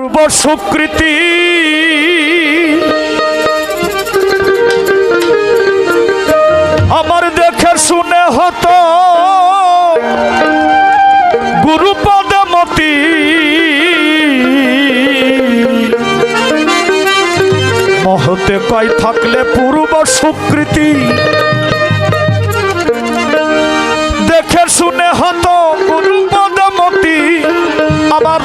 পূর্ব সুকৃতি আমার দেখে শুনে হতো গুরুপদ মতি। মহতে কয় থাকলে পূর্ব সুকৃতি দেখে শুনে হতো গুরুপদ মতি। আমার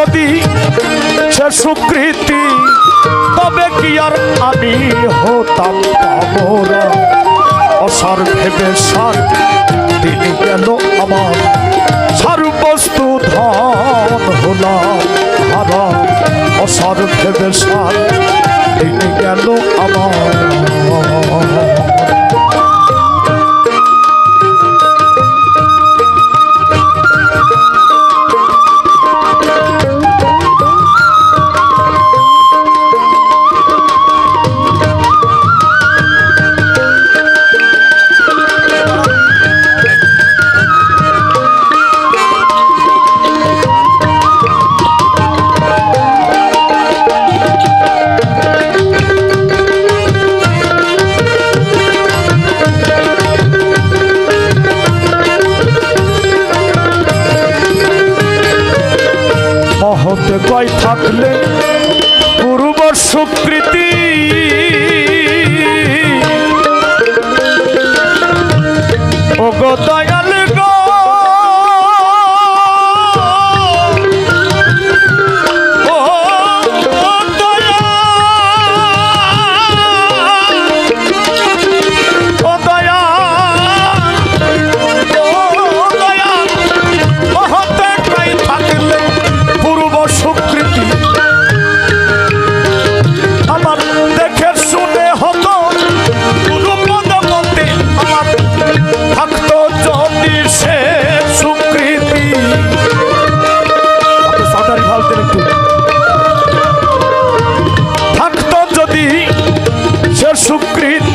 যদি সে সুকৃতি, তবে কি আর আমি হতাম পামরা অসার ভেবে সার তিনি গেল আমার সর্বস্তু ধন হলাম? হারা অসার ভেবে সার তিনি গেল আমার কয় থাকলে পূর্ব সুকৃতি থাকতো যদি সে সুকৃতি